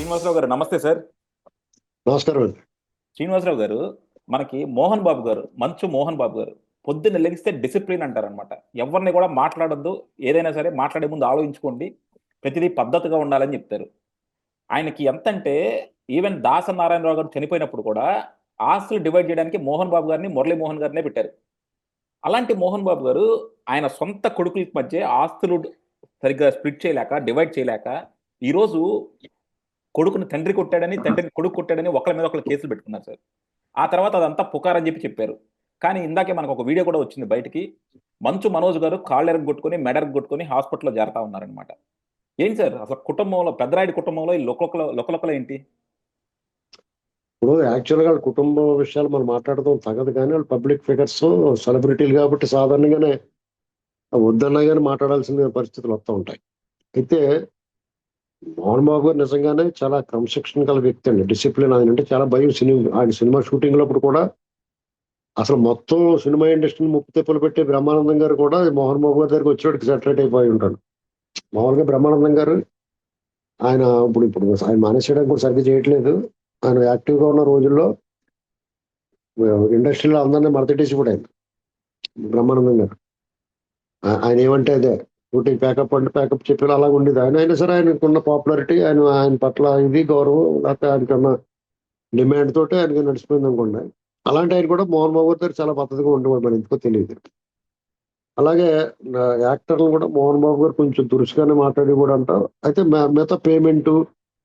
శ్రీనివాసరావు గారు నమస్తే సార్. నమస్కారం శ్రీనివాసరావు గారు మనకి మోహన్ బాబు గారు మంచు మోహన్ బాబు గారు పొద్దున్న లెగిస్తే డిసిప్లిన్ అంటారనమాట ఎవరిని కూడా మాట్లాడొద్దు ఏదైనా సరే మాట్లాడే ముందు ఆలోచించుకోండి ప్రతిదీ పద్ధతిగా ఉండాలని చెప్తారు. ఆయనకి ఎంత అంటే ఈవెన్ దాస నారాయణరావు గారు చనిపోయినప్పుడు కూడా ఆస్తులు డివైడ్ చేయడానికి మోహన్ బాబు గారిని మురళీ మోహన్ గారినే పెట్టారు. అలాంటి మోహన్ బాబు గారు ఆయన సొంత కొడుకుల మధ్య ఆస్తులు సరిగ్గా స్ప్లిట్ చేయలేక డివైడ్ చేయలేక ఈరోజు కొడుకుని తండ్రి కొట్టాడని తండ్రిని కొడుకు కొట్టాడని ఒకళ్ళ మీద ఒకళ్ళు కేసులు పెట్టుకున్నారు సార్. ఆ తర్వాత అదంతా పుకారని చెప్పి చెప్పారు. కానీ ఇందాకే మనకు ఒక వీడియో కూడా వచ్చింది బయటికి. మంచు మనోజ్ గారు కాళ్ళెరకు కొట్టుకుని మెడరకు కొట్టుకొని హాస్పిటల్లో చేరతా ఉన్నారనమాట ఏంటి సార్? అసలు కుటుంబంలో పెద్దరాయుడి కుటుంబంలో ఈ లొకలొకల లొకలొకలు ఏంటి? ఇప్పుడు యాక్చువల్గా వాళ్ళ కుటుంబ విషయాలు మనం మాట్లాడడం తగదు కానీ వాళ్ళు పబ్లిక్ ఫిగర్స్ సెలబ్రిటీలు కాబట్టి సాధారణంగానే వద్దన్నా కానీ మాట్లాడాల్సిన పరిస్థితులు వస్తూ ఉంటాయి. అయితే మోహన్ బాబు గారు నిజంగానే చాలా క్రమశిక్షణ గల వ్యక్తి అండి. డిసిప్లిన్ ఆయన అంటే చాలా భయం సినిమా ఆయన సినిమా షూటింగ్ లోప్పుడు కూడా. అసలు మొత్తం సినిమా ఇండస్ట్రీని ముప్పు తెప్పులు పెట్టే బ్రహ్మానందం గారు కూడా మోహన్ బాబు గారి దగ్గరికి వచ్చేటికి సెటరేట్ అయిపోయి ఉంటాడు. మామూలుగా బ్రహ్మానందం గారు ఆయన ఇప్పుడు ఇప్పుడు ఆయన మానేసేయడానికి కూడా సరిగ్గా చేయట్లేదు. ఆయన యాక్టివ్గా ఉన్న రోజుల్లో ఇండస్ట్రీలో అందరినీ మరతటేసి కూడా ఆయన. బ్రహ్మానందం గారు. ఆయన ఏమంటే అదే ఒకటి ప్యాకప్ అంటే ప్యాకప్ చెప్పి అలా ఉండేది. ఆయన అయినా సరే ఆయనకున్న పాపులారిటీ ఆయన ఆయన పట్ల ఇది గౌరవం లేకపోతే ఆయనకున్న డిమాండ్ తోటి ఆయనకి నడిచిపోయింది అనుకోండి. అలాంటి ఆయన కూడా మోహన్ బాబు గారు చాలా పద్ధతిగా ఉండేవాడు మరి ఎందుకో తెలియదు. అలాగే యాక్టర్లు కూడా మోహన్ బాబు గారు కొంచెం దురుసుగానే మాట్లాడి కూడా అంటారు అయితే మిగతా పేమెంట్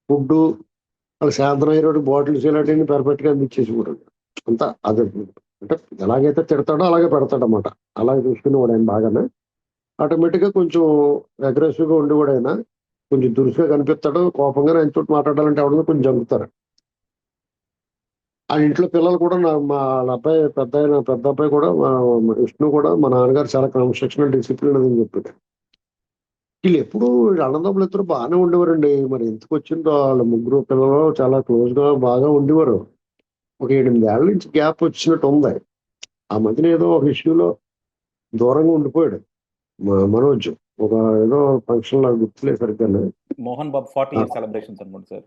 ఫుడ్ వాళ్ళ సాయంత్రం అయ్యేటి బాటిల్స్ ఇలాంటివన్నీ పర్ఫెక్ట్గా అందించేసి కూడా అంతా అదే. అంటే ఎలాగైతే తిడతాడో అలాగే పెడతాడన్నమాట. అలాగే చూసుకుని వాడు ఆయన బాగానే. ఆటోమేటిక్గా కొంచెం అగ్రెసివ్గా ఉండి కూడా ఆయన కొంచెం దురుసుగా కనిపిస్తాడు కోపంగా ఆయనతో మాట్లాడాలంటే ఎవడన్నా కొంచెం జంపుతారు ఆ ఇంట్లో పిల్లలు కూడా నా మా వాళ్ళ అబ్బాయి పెద్ద ఆయన పెద్ద అబ్బాయి కూడా మా విష్ణు కూడా మా నాన్నగారు చాలా క్రమశిక్షణ డిసిప్లిన్ అని చెప్పాడు వీళ్ళు ఎప్పుడు అన్నదమ్ములు ఇద్దరు బాగానే ఉండేవారండి. మరి ఎందుకు వచ్చిందో వాళ్ళ ముగ్గురు పిల్లలు చాలా క్లోజ్గా బాగా ఉండేవారు. ఒక ఎనిమిది ఏళ్ళ నుంచి గ్యాప్ వచ్చినట్టు ఉంది ఆ మధ్యన ఏదో ఒక ఇష్యూలో దూరంగా ఉండిపోయాడు. మనోజ్ ఒక ఏదో ఫంక్షన్ లాగా గుర్తులేదు సరిగ్గా Mohan Babu forty year celebrations అనుకోండి సార్.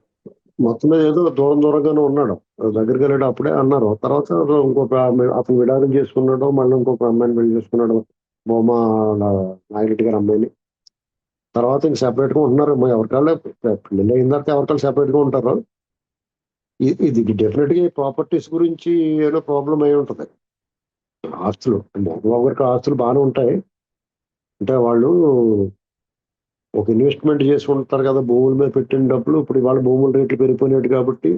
మొత్తం ఏదో దూరం దూరంగానే ఉన్నాడు. దగ్గరికి వెళ్ళాడు అప్పుడే అన్నారు. తర్వాత ఇంకొక అతను విడాకులు చేసుకున్నాడు మళ్ళీ ఇంకొక అమ్మాయిని పెళ్ళి చేసుకున్నాడు బొమ్మ నాగిరెడ్డి గారి అమ్మాయిని. తర్వాత ఇంక సెపరేట్గా ఉంటున్నారు. ఎవరికాళ్ళే పెళ్ళి అయిన తర్వాత ఎవరికాళ్ళు సెపరేట్గా ఉంటారు? ఇది డెఫినెట్గా ప్రాపర్టీస్ గురించి ఏదో ప్రాబ్లం అయి ఉంటది. ఆస్తులు మోహన్ బాబు గారికి ఆస్తులు బాగానే ఉంటాయి. అంటే వాళ్ళు ఒక ఇన్వెస్ట్మెంట్ చేసి ఉంటారు కదా భూముల మీద పెట్టిన డబ్బులు ఇప్పుడు వాళ్ళ భూముల రేట్లు పెరిగిపోయినట్టు కాబట్టి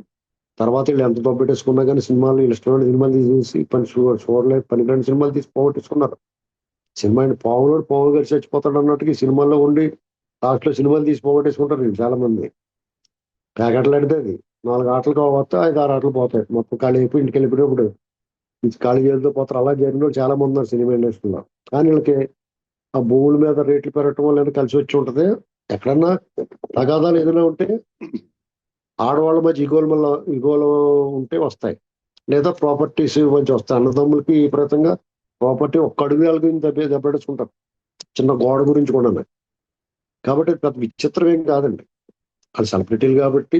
తర్వాత వీళ్ళు ఎంత డబ్బు పెట్టేసుకున్నా కానీ సినిమాలు ఇష్టమైన సినిమాలు తీసేసి పని చూ- చూడలేదు పనికిరాని సినిమాలు తీసి పోగొట్టేసుకున్నారు సినిమా ఆయన పావులోడు పావు గారు చచ్చిపోతాడు అన్నట్టుగా సినిమాల్లో ఉండి లాస్ట్లో సినిమాలు తీసి పోగొట్టేసుకుంటారు వీళ్ళు చాలా మంది ప్యాకెట్లాడితే అది. నాలుగు ఆటలు కావచ్చు ఐదు ఆరు ఆటలు పోతాయి. మొత్తం ఖాళీ అయిపోయి ఇంటికి వెళ్ళిపోయినప్పుడు ఖాళీ చేతితో పోతారు. అలా జరిగిన చాలా మంది ఉన్నారు సినిమా ఇండస్ట్రీలో. కానీ వీళ్ళకి ఆ భూముల మీద రేట్లు పెరగటం వల్ల కలిసి వచ్చి ఉంటది? ఎక్కడన్నా తగాదాలు ఏదైనా ఉంటే ఆడవాళ్ళ మధ్య ఇగోల వల్ల ఇగోలు ఉంటే వస్తాయి. లేదా ప్రాపర్టీస్ మంచి వస్తాయి. అన్నదమ్ములకి విపరీతంగా ప్రాపర్టీ ఒక్క అడుగు గురించి దెబ్బ దెబ్బేసుకుంటారు చిన్న గోడ గురించి కూడా కాబట్టి పెద్ద విచిత్రం ఏం కాదండి. అది సెలబ్రిటీలు కాబట్టి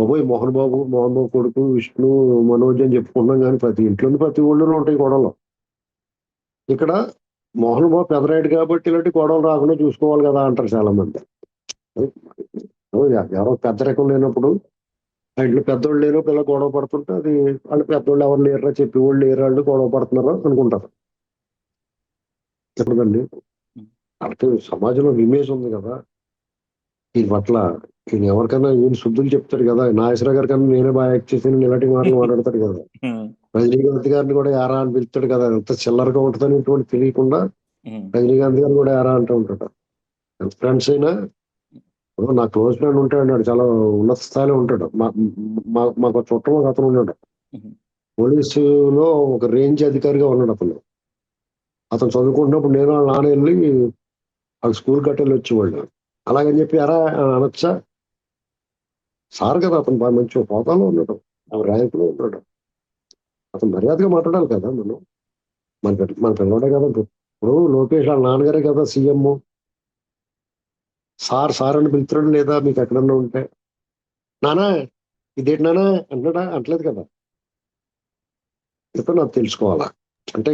బాబోయ్ మోహన్ బాబు మోహన్ బాబు కొడుకు విష్ణు మనోజ్ అని చెప్పుకున్నాం కానీ ప్రతి ఇంట్లోని ప్రతి ఊళ్ళోనూ ఉంటాయి గొడవలు ఇక్కడ మోహన్ బాబు పెదరాయుడు కాబట్టి ఇలాంటి గొడవలు రాకుండా చూసుకోవాలి కదా అంటారు చాలా మంది ఎవరో పెద్ద రకం లేనప్పుడు ఆ ఇంట్లో పెద్దోళ్ళు లేరు పిల్ల గొడవ పడుతుంటే అది వాళ్ళు పెద్దోళ్ళు ఎవరు లేరురా చెప్పి వాళ్ళు లేరు వాళ్ళు గొడవ పడుతున్నారా అనుకుంటారు. ఎప్పుడండి అంటే సమాజంలో ఇమేజ్ ఉంది కదా. దీని పట్ల ఎవరికైనా ఈయన శుద్ధులు చెప్తాడు కదా నాగేశ్వర గారి కన్నా నేనే బాగా యాక్ట్ చేసి ఇలాంటి మాటలు మాట్లాడతాడు కదా. రజనీకాంత్ గారిని కూడా యారా అని పిలుస్తాడు కదా ఎంత చిల్లరగా ఉంటుందని ఇటువంటి తెలియకుండా. రజనీకాంత్ గారు కూడా యారా అంటూ ఉంటాడు ఎంత ఫ్రెండ్స్ అయినా నా క్లోజ్ ఫ్రెండ్ ఉంటాడు చాలా ఉన్నత స్థాయిలో ఉంటాడు. మాకు చుట్టం ఒక అతను ఉన్నాడు. పోలీసులో ఒక రేంజ్ అధికారిగా ఉన్నాడు అతను. అతను చదువుకుంటున్నప్పుడు నేను వాళ్ళ నాన్న వెళ్ళి వాళ్ళ స్కూల్ కట్టెళ్ళి వచ్చేవాళ్ళు. అలాగని చెప్పి ఎరా అనొచ్చా? సార్ కదా అతను బాగా మంచి హోదాలో ఉన్నాడు. ర్యాంకులో ఉండటం అతను మర్యాదగా మాట్లాడాలి కదా మనం. మన మన పిల్లవాడే కదా ఇప్పుడు. లోకేష్ వాళ్ళ నాన్నగారే కదా సీఎం. సార్ సార్ అని పిలుతున్నాడు లేదా? మీకు ఎక్కడన్నా ఉంటే. నానా ఇదేంటి నానా? అంటాడా అంటలేదు కదా. ఇతను నాకు తెలుసుకోవాలా? అంటే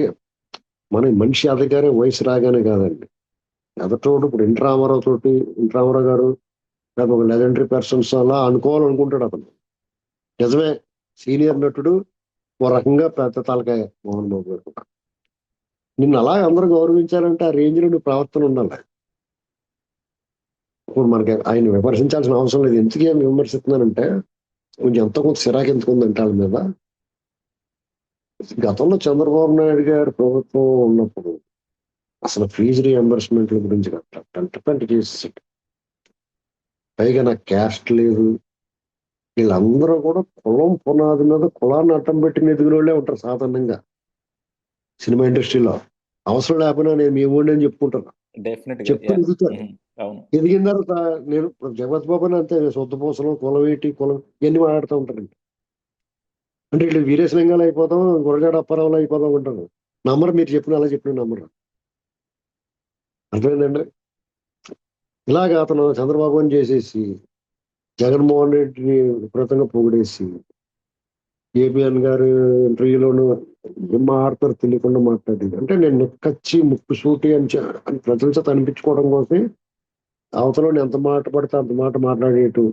మన మనిషి అధికారి వయసు రాగానే కాదండి. ఎదటోడు ఇప్పుడు ఇంటి రామారావు తోటి ఇంటి రామారావు గారు నాకు ఒక లెజెండరీ పర్సన్స్ అలా అనుకోవాలనుకుంటాడు అతను. నిజమే సీనియర్ నటుడు ఓ రకంగా పెద్ద తలకాయ మోహన్ బాబు గారు. నిన్ను అలా అందరూ గౌరవించారంటే ఆ రేంజ్ నుండి నువ్వు ప్రవర్తన ఉండాలి. ఇప్పుడు మనకి ఆయన విమర్శించాల్సిన అవసరం లేదు. ఎందుకు ఏం విమర్శిస్తున్నానంటే కొంచెం ఎంతో కొంత సిరాకి ఎందుకు ఉందంటే వాళ్ళ మీద. గతంలో చంద్రబాబు నాయుడు గారి ప్రభుత్వం ఉన్నప్పుడు అసలు ఫీజు రీఎంబర్స్మెంట్ల గురించి కట్ట పెంట చేసేసాడు. పైగా నాకు క్యాస్ట్ లేదు. వీళ్ళందరూ కూడా కులం పునాది మీద కులాన్ని అడ్డం పెట్టిన ఎదిగిన వాళ్ళే ఉంటారు సాధారణంగా సినిమా ఇండస్ట్రీలో. అవసరం లేకపోయినా నేను మీ అని చెప్పుకుంటాను. డెఫినెట్ చెప్తూ ఎదుగుతారు అవును. ఎదిగిన తర్వాత నేను జగత్ బాబు అని అంతే సొంత పూసలు కులం ఏంటి కులం ఇవన్నీ మాట్లాడుతూ ఉంటారండి అంటే వీళ్ళు వీరేశలింగాలు అయిపోతాం గురజాడ అప్పారావులు అయిపోతాం అంటారు. నమ్మరు మీరు చెప్పిన అలా చెప్పిన నమ్మరు. అర్థమైందండి? ఇలాగ అతను చంద్రబాబు అని చేసేసి జగన్మోహన్ రెడ్డిని విపరీతంగా పొగిడేసి ఏబిఎన్ గారు ఇంటర్వ్యూలోను ఏం మాట్లాడతారు తెలియకుండా మాట్లాడి అంటే నేను నిక్కచ్చి ముక్కు సూటి అని అని ప్రజల చేత అనిపించుకోవడం కోసం అవతలని ఎంత మాట పడితే అంత మాట మాట్లాడేటు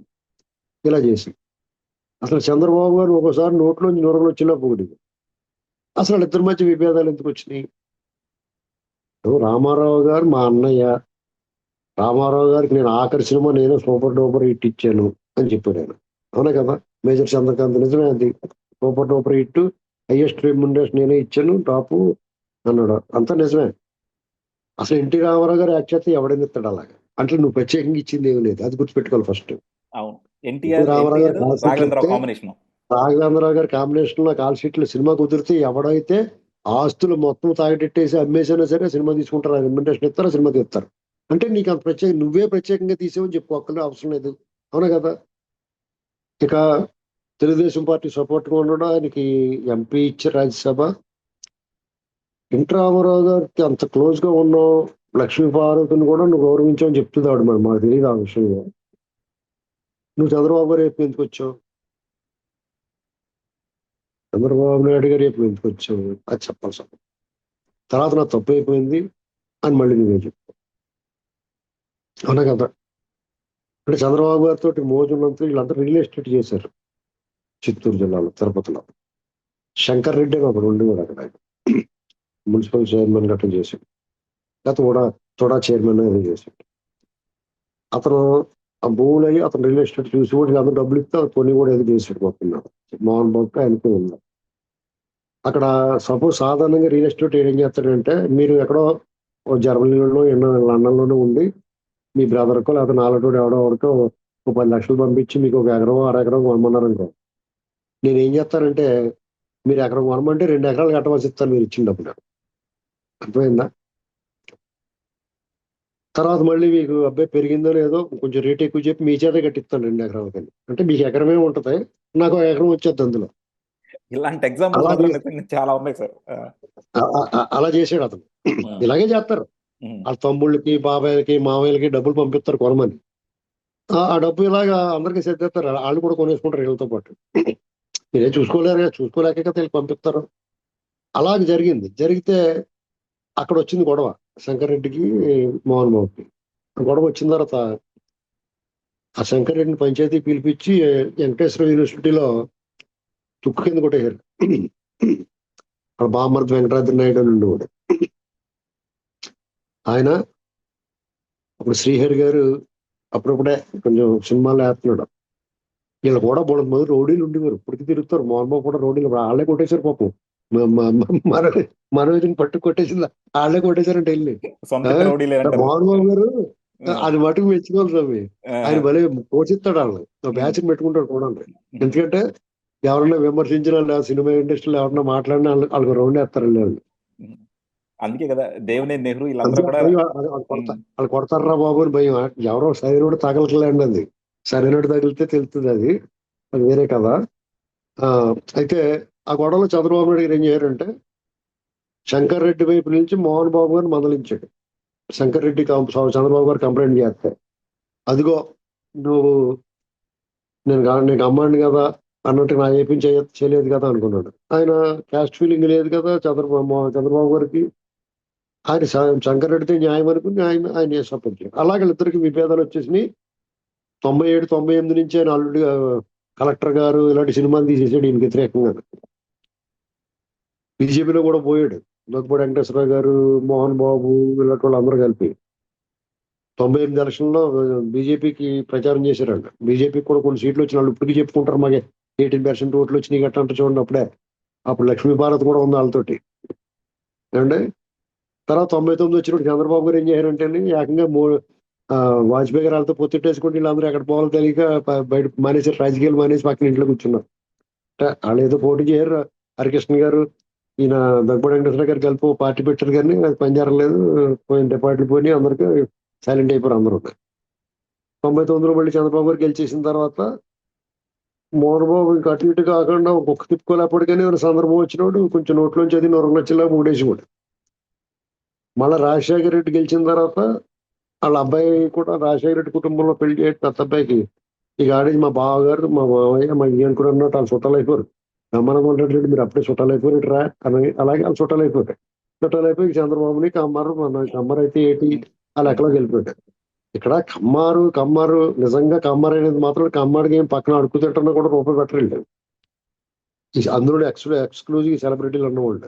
ఇలా చేసి. అసలు చంద్రబాబు గారు ఒకసారి నోట్లోంచి నూరంలో వచ్చినా పొగిడి అసలు ఇద్దరి మధ్య విభేదాలు ఎందుకు వచ్చినాయి? రామారావు గారు మా అన్నయ్య రామారావు గారికి నేను ఆఖరి సినిమా నేనే సూపర్ డూపర్ హిట్ ఇచ్చాను అని చెప్పాడు ఆయన. అవునా కదా? మేజర్ చంద్రకాంత్ నిజమే అది. Super duper hit highest remuneration నేనే ఇచ్చాను టాప్ అన్నాడు. అంతా నిజమే. అసలు ఎన్టీ రామారావు గారు యాక్ట్ చేస్తే ఎవడైనా ఇస్తాడు అలాగా? అంటే నువ్వు ప్రత్యేకంగా ఇచ్చింది ఏమీ లేదు. అది గుర్తుపెట్టుకోవాలి ఫస్ట్ రామారావు గారు రాఘవేంద్రరావు గారి కాంబినేషన్లో కాల్ షీట్లు సినిమా కుదిరితే ఎవడైతే ఆస్తులు మొత్తం తాగటెట్టేసి అమ్మేసైనా సరే సినిమా తీసుకుంటారు. రెమ్యునరేషన్ ఇస్తారు సినిమా తీస్తారు. అంటే నీకు అంత ప్రత్యేక నువ్వే ప్రత్యేకంగా తీసేవని చెప్పుకోకుండా అవసరం లేదు. అవునా కదా? ఇక తెలుగుదేశం పార్టీ సపోర్ట్గా ఉండడం? ఆయనకి ఎంపీ ఇచ్చే రాజ్యసభ. ఎన్టీ గారికి అంత క్లోజ్గా ఉన్నావు లక్ష్మీ పార్వతిని కూడా నువ్వు గౌరవించావని చెప్తున్నాడు మరి. మాకు తెలియదు ఆ విషయంలో నువ్వు చంద్రబాబు గారు రేపు ఎందుకు వచ్చావు? చంద్రబాబు నాయుడు గారు రేపు ఎందుకు వచ్చావు? అది చెప్పాల్సి తర్వాత నా తప్పు అయిపోయింది అని మళ్ళీ నువ్వే చెప్పు. అవునా కదా? అంటే చంద్రబాబు గారితో మోజున్నంత వీళ్ళందరూ రియల్ ఎస్టేట్ చేశారు. చిత్తూరు జిల్లాలో తిరుపతిలో. శంకర్ రెడ్డి అని ఒకడు ఉండేవాడు అక్కడ. మున్సిపల్ చైర్మన్ గట్రా చేశాడు. లేకపోతే కూడా తోడా చైర్మన్ ఏదో చేశాడు. అతను ఆ భూములు అయ్యి అతను రియల్ ఎస్టేట్ చూసి కూడా అందరూ డబ్బులు ఇస్తే కొన్ని కూడా ఏదో చేశాడు మొత్తం మోహన్ బాబుకి ఆయనకి ఉంది. అక్కడ సపోజ్ సాధారణంగా రియల్ ఎస్టేట్ ఏం చేస్తాడంటే మీరు ఎక్కడో ఓ జర్మనీలోనో ఎన్నో లండన్లోనో ఉండి మీ బ్రదర్కో లేకపోతే నాలుగు ఎవడో ఎవరికో ఒక పది లక్షలు పంపించి మీకు ఒక ఎకరం అర ఎకరం కొనమన్నారు అనుకో నేను ఏం చేస్తానంటే మీరు ఎకరం కొనమంటే రెండు ఎకరాలు కట్టవలసి ఇస్తాను మీరు ఇచ్చిన డబ్బులు. అర్థమైందా? తర్వాత మళ్ళీ మీకు అబ్బాయి పెరిగిందో లేదో కొంచెం రేట్ ఎక్కువ చెప్పి మీ చేత కట్టిస్తాను రెండు ఎకరాల కానీ అంటే మీకు ఎకరమే ఉంటది నాకు ఒక ఎకరం వచ్చేది అందులో. ఇలాంటి నిజంగా చాలా ఉన్నాయి సార్. అలా చేసాడు అతను. ఇలాగే చేస్తారు. వాళ్ళ తమ్ముళ్ళకి బాబాయ్లకి మామయ్యలకి డబ్బులు పంపిస్తారు కొనమని. ఆ డబ్బు ఇలాగా అందరికి సెత్తేస్తారు వాళ్ళు కూడా కొనేసుకుంటారు వీళ్ళతో పాటు. మీరే చూసుకోలేరు చూసుకోలేక వీళ్ళు పంపిస్తారు. అలాగ జరిగింది. జరిగితే అక్కడ వచ్చింది గొడవ. శంకర్రెడ్డికి మోహన్ బాబుకి. గొడవ వచ్చిన తర్వాత ఆ శంకర్రెడ్డిని పంచాయతీ పిలిపించి వెంకటేశ్వర యూనివర్సిటీలో తుక్కు కింద కొట్టేశారు. అక్కడ బామ్మర్తి వెంకటరాజు నాయుడు అని ఉండేవాడు. ఆయన అప్పుడు శ్రీహరి గారు అప్పుడప్పుడే కొంచెం సినిమాలు వేస్తున్నాడు. వీళ్ళు కూడా బోడ మంది రౌడీలు ఉండేవారు. ఇప్పటికి తిరుగుతారు. మోహన్ బాబు కూడా రౌడీలు. వాళ్ళే కొట్టేశారు పాపం. మన మనోజ్ని పట్టు కొట్టేసింది. వాళ్ళే కొట్టేశారంటే వెళ్ళి సొంత ఆ, క్రౌడీలే అంటారు. మోహన్ బాబు గారు అది మటుకు మెచ్చుకోవాలి స్వామి. ఆయన భలే పోషిస్తాడు వాళ్ళని. బ్యాచ్ పెట్టుకుంటాడు కూడా ఎందుకంటే ఎవరన్నా విమర్శించిన సినిమా ఇండస్ట్రీలో ఎవరన్నా మాట్లాడినా వాళ్ళు- వాళ్ళకి రౌండ్ వేస్తారండి వాళ్ళు. అందుకే కదా దేవినేని నెహ్రూ వీళ్ళందరూ కూడా వాళ్ళు వాళ్ళు కొడతా- వాళ్ళు కొడతారా బాబు అని భయం. ఎవరో సరైనడు తగలట్లేండి అది. సరైనడు తగిలితే తెలుస్తుంది అది. అది వేరే కదా అయితే ఆ గొడవలో చంద్రబాబు నాయుడు గారు ఏం చేశారంటే శంకర్ రెడ్డి వైపు నుంచి మోహన్ బాబు గారిని మందలించాడు. శంకర్ రెడ్డి చంద్రబాబు గారు కంప్లైంట్ చేస్తే అదిగో నువ్వు నేను కా- నేను అమ్మాడిని కదా అన్నట్టు నా ఏపీ చేయ చేయలేదు కదా అనుకున్నాడు. ఆయన క్యాస్ట్ ఫీలింగ్ లేదు కదా చంద్రబాబు చంద్రబాబు గారికి ఆయన శ- న్యాయం అనుకుని ఆయన ఆయన సపోర్ట్ చేయాలి. అలాగే ఇద్దరికి విభేదాలు వచ్చేసినాయి. తొంభై ఏడు తొంభై ఎనిమిది నుంచి ఆయన ఆల్రెడీ కలెక్టర్ గారు ఇలాంటి సినిమాలు తీసేసాడు ఈయనకి వ్యతిరేకంగా. బీజేపీలో కూడా పోయాడు. దగ్గుబాటి వెంకటేశ్వరరావు గారు మోహన్ బాబు ఇలాంటి వాళ్ళు అందరూ కలిపి. తొంభై ఎనిమిది ఎలక్షన్లో బీజేపీకి ప్రచారం చేశారంట. బీజేపీకి కూడా కొన్ని సీట్లు వచ్చిన వాళ్ళు ఇప్పటికీ చెప్పుకుంటారు. మాకు ఎయిటీన్ పర్సెంట్ ఓట్లు వచ్చినాయి గట్ట అంటే చూడండి అప్పుడే. అప్పుడు లక్ష్మీ భారత్ కూడా ఉంది వాళ్ళతోటి. ఏమండి? తర్వాత తొంభై తొమ్మిది వచ్చినప్పుడు చంద్రబాబు గారు ఏం చేశారంటే ఏకంగా మూడు వాజ్పేయి గారు వాళ్ళతో పొత్తుట్టేసుకుంటే వీళ్ళందరూ ఎక్కడ పోవాలో తెలియక బయట మానేసి రాజకీయాలు మానేసి పక్కన ఇంట్లో కూర్చున్నారు. అంటే వాళ్ళు ఏదో పోటీ చేయరు. హరికృష్ణ గారు ఈయన దగ్గుబాటి వెంకటేశ్వర గారు కలిపి ఓ పార్టీ పెట్టారు కానీ అది పనిచేరలేదు పోయిన డిపార్ట్లు పోయి అందరికీ సైలెంట్ అయిపోయారు అందరూ. తొంభై తొమ్మిదిలో మళ్ళీ చంద్రబాబు గారు గెలిచేసిన తర్వాత మోహన్ బాబు ఇంకా అటు ఇటు కాకుండా ఒక్క తిప్పుకోలేకపోతే కానీ సందర్భం వచ్చినప్పుడు కొంచెం నోట్లోంచి అది నొరగ నచ్చేలా మూడేసి కూడా మళ్ళీ రాజశేఖర రెడ్డి గెలిచిన తర్వాత వాళ్ళ అబ్బాయి కూడా రాజశేఖర రెడ్డి కుటుంబంలో పెళ్ళి చేయడం పెద్ద అబ్బాయికి ఇక ఆడేది మా బావగారు మా మామయ్య మా ఈయన కూడా అన్నట్టు వాళ్ళు చుట్టాలు అయిపోరు బ్రహ్మానందం రెడ్డి మీరు అప్పుడే చుట్టాలు అయిపోయినట్టు రా. అలాగే వాళ్ళు చుట్టాలు అయిపోయారు. చుట్టాలు అయిపోయి చంద్రబాబుని కమ్మారు మన కమ్మారు అయితే ఏంటి? ఆ లెక్కలోకి వెళ్ళిపోయారు. ఇక్కడ కమ్మారు కమ్మారు నిజంగా కమ్మారు అనేది మాత్రం కమ్మాడికి ఏం పక్కన అడుగు తింటున్నా కూడా రూపాయి పెట్టలేదు. అందులో ఎక్స్ ఎక్స్క్లూజివ్ సెలబ్రిటీలు ఉన్నవాళ్ళు.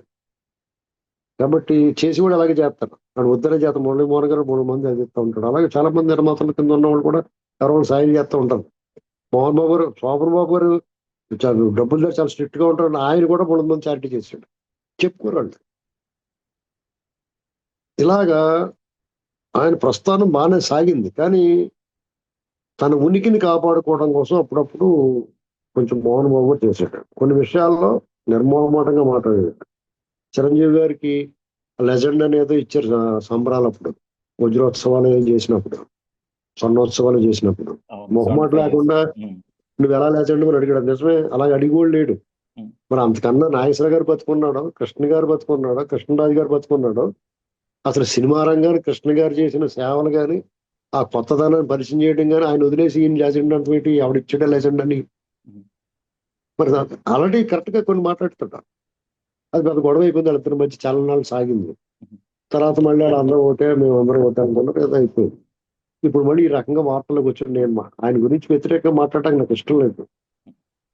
కాబట్టి చేసి కూడా అలాగే చేస్తారు. వాడు వద్దనే చేత మురళీ మోహన్ గారు మూడు మంది అది చెప్తా ఉంటాడు. అలాగే చాలా మంది నిర్మాతల కింద ఉన్న వాళ్ళు కూడా ఎవరో సాయం చేస్తూ ఉంటారు. మోహన్ బాబు గారు శోభన్ బాబు గారు చాలా డబ్బులు దగ్గర చాలా స్ట్రిక్ట్గా ఉంటారు. ఆయన కూడా మూడు మంది చారిటీ చేశాడు. వాళ్ళు. ఇలాగా ఆయన ప్రస్థానం బాగానే సాగింది. కానీ తన ఉనికిని కాపాడుకోవడం కోసం అప్పుడప్పుడు కొంచెం మోహన్ బాబు చేశాడు. కొన్ని విషయాల్లో నిర్మోహమాటంగా మాట్లాడాడు. చిరంజీవి గారికి లెజెండ్ అనేది ఇచ్చారు స- సంబరాలు అప్పుడు వజ్రోత్సవాలు ఏం చేసినప్పుడు. స్వర్ణోత్సవాలు చేసినప్పుడు. మొహమాట లేకుండా నువ్వు ఎలా లేచండి అని అడిగాడు. నిజమే అలాగే అడిగి కూడా లేడు. మరి అంతకన్నా నాగేశ్వర గారు బతుకున్నాడు కృష్ణ గారు బతుకున్నాడు కృష్ణరాజు గారు బతుకున్నాడు అసలు సినిమా రంగాన్ని కృష్ణ గారు చేసిన సేవలు కానీ ఆ కొత్తదనాన్ని పరిచయం చేయడం కానీ ఆయన వదిలేసి ఈయన లేచండి అంటే ఆవిడ లేచండి అని. మరి ఆల్రెడీ కరెక్ట్గా కొన్ని మాట్లాడుతుంటారు. అది పెద్ద గొడవ అయిపోయింది. వాళ్ళిద్దరి మధ్య చాలా నాళ్ళు సాగింది. తర్వాత మళ్ళీ వాళ్ళందరూ ఓటే మేము అందరం ఓటే అనుకున్నారు. ఏదో అయిపోయింది. ఇప్పుడు మళ్ళీ ఈ రకంగా వార్తల్లోకి వచ్చి నేను ఆయన గురించి వ్యతిరేకంగా మాట్లాడటానికి నాకు ఇష్టం లేదు.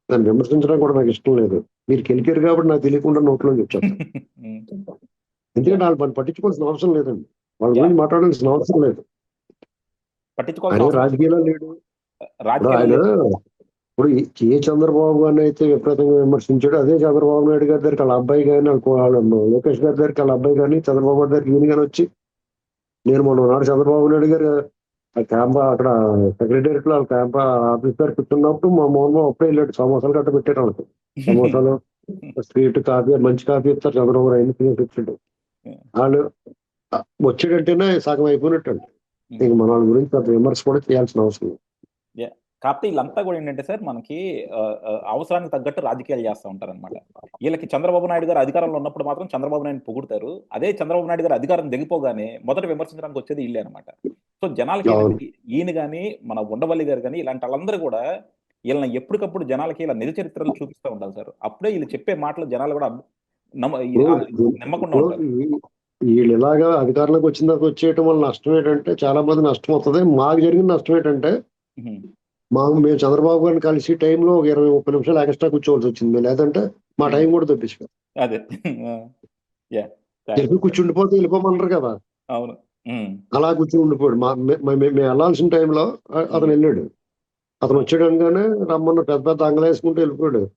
దాన్ని విమర్శించడం కూడా నాకు ఇష్టం లేదు. మీరు కెలికారు కాబట్టి నాకు తెలియకుండా నోట్లో ఉమ్, ఎందుకంటే వాళ్ళు మనం పట్టించుకోవాల్సిన అవసరం లేదండి. వాళ్ళ గురించి మాట్లాడాల్సిన అవసరం లేదు. అవసరం రాజకీయాల్లో లేడు. ఆయన రాజకీయాలు ఇప్పుడు ఏ చంద్రబాబు గారిని అయితే విపరీతంగా విమర్శించాడు. అదే చంద్రబాబు నాయుడు గారి దగ్గరికి వాళ్ళ అబ్బాయి కానీ వాళ్ళ- లోకేష్ గారి దగ్గరికి వాళ్ళ అబ్బాయి కానీ చంద్రబాబు గారి దగ్గరికి ఈయన కానీ వచ్చి నేను మొన్న నాడు చంద్రబాబు నాయుడు గారు ఆ క్యాంప్ అక్కడ సెక్రటేరియట్లో క్యాంప్ ఆఫీస్ దగ్గర కూర్చున్నప్పుడు మా మోహన్ బాబు అప్పుడే వెళ్ళాడు. సమోసాలు గట్ట పెట్టారు వాళ్ళకి. సమోసాలు స్వీట్ కాఫీ మంచి కాఫీ ఇస్తారు. చంద్రబాబు నాయుడు తినేసి వచ్చాడు. వాళ్ళు వచ్చాడంటేనే సగం అయిపోయినట్టు ఇంక మన వాళ్ళ గురించి పెద్ద విమర్శ కూడా చేయాల్సిన అవసరం. కాకపోతే వీళ్ళంతా కూడా ఏంటంటే సార్ మనకి అవసరానికి తగ్గట్టు రాజకీయాలు చేస్తూ ఉంటారు అనమాట వీళ్ళకి చంద్రబాబు నాయుడు గారు అధికారంలో ఉన్నప్పుడు మాత్రం చంద్రబాబు నాయుడు పొగుడతారు. అదే చంద్రబాబు నాయుడు గారు అధికారం దిగిపోగానే మొదట విమర్శించడానికి వచ్చేది వీళ్ళే అనమాట సో జనాలకి ఈయన కానీ మన ఉండవల్లి గారు కానీ ఇలాంటి వాళ్ళందరూ కూడా వీళ్ళని ఎప్పటికప్పుడు జనాలకి ఇలా నిజ చరిత్రలు చూపిస్తూ ఉండాలి సార్. అప్పుడే వీళ్ళు చెప్పే మాటలు జనాలు కూడా నమ్మకుండా ఉంటారు. వీళ్ళు ఇలాగా అధికారంలోకి వచ్చిన తర్వాత వచ్చేయటం వల్ల నష్టం ఏంటంటే చాలా మంది నష్టం అవుతుంది మాకు జరిగిన నష్టం ఏంటంటే మా మేము చంద్రబాబు గారిని కలిసి టైంలో ఒక ఇరవై ముప్పై నిమిషాలు ఎక్స్ట్రా కూర్చోవలసి వచ్చింది. లేదంటే మా టైం కూడా తప్పించుకో. అదే. చెప్పి కూర్చుండిపోతే వెళ్ళిపోమన్నారు కదా. అవును. ఉమ్. అలా కూర్చుని ఉండిపోయాడు మా మేము వెళ్ళాల్సిన టైంలో అ- అతను వెళ్ళాడు. అతను వచ్చాడు అనగానే రమ్మన్న పెద్ద పెద్ద అంగలు వేసుకుంటూ వెళ్ళిపోయాడు.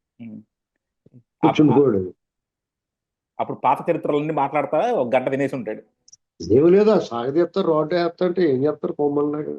కూర్చుండిపోయాడు. అప్పుడు పాత చరిత్రలన్నీ మాట్లాడతా ఒక గంట వినేసి ఉంటాడు. ఏమి లేదా. సాగదీస్తారు రోడ్డు వేస్తా అంటే ఏం చేస్తారు పొమ్మల్లాగా